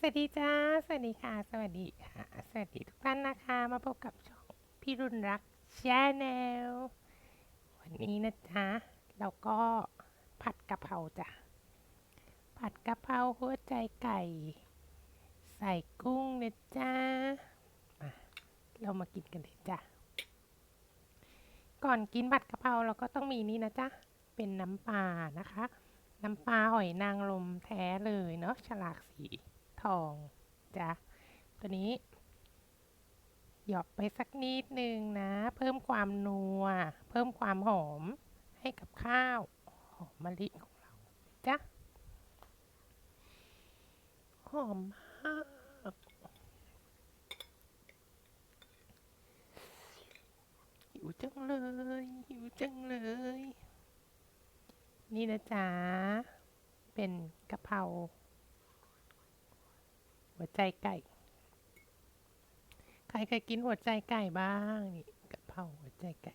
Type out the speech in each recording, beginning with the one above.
สวัสดีจ้า สวัสดีค่ะ สวัสดีค่ะ สวัสดีทุกท่านนะคะ มาพบกับช่องพี่รุนรักชาแนลวันนี้นะจ๊ะเราก็ผัดกะเพราจ้ะ ผัดกะเพราหัวใจไก่ ใส่กุ้งนะจ๊ะมาเรามากินกันเลยจ้ะ ก่อนกินผัดกะเพราเราก็ต้องมีนี่นะจ๊ะ เป็นน้ำปลานะคะ น้ำปลาหอยนางรมแท้เลยเนาะ ฉลากสี องจ้ะตัวนี้ หยอกไปสักนิดนึงนะ เพิ่มความนัว เพิ่มความหอมให้กับข้าวหอมมะลิของเราจ้ะหอมมากหิวจังเลยหิวจังเลย นี่นะจ๊ะ เป็นกะเพรา หัวใจไก่ ใครเคยกินหัวใจไก่บ้างนี่กะเพราหัวใจไก่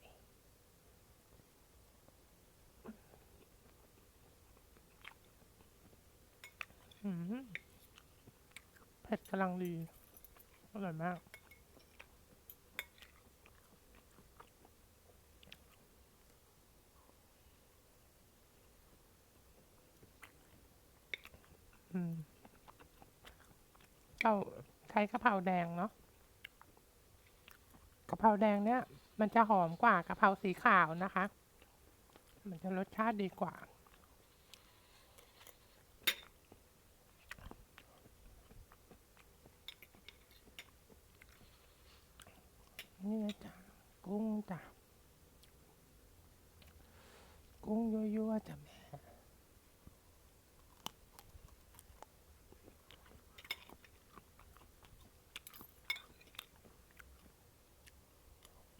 อืมเผ็ดกำลังดี อร่อยมากอืม เราใช้กะเพราแดงเนาะกะเพราแดงเนี่ย มันจะหอมกว่ากะเพราสีขาวนะคะ มันจะรสชาติดีกว่า นี่นะจ๊ะกุ้งจ้ะกุ้งยั่วๆจ้ะแม่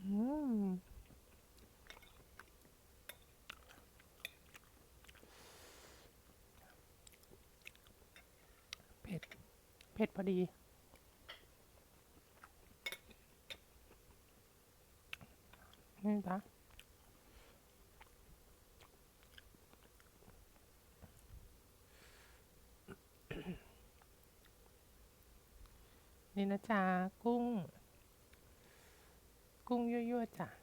อืม เผ็ด เผ็ดพอดี นี่จ้ะนี่นะจ๊ะกุ้ง กุ้งยั่วๆจ้ะ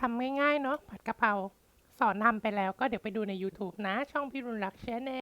ทำง่ายๆเนาะผัดกะเพราสอนทำไปแล้วก็เดี๋ยวไปดูใน YouTube นะ ช่องพี่รุนรักแชนแน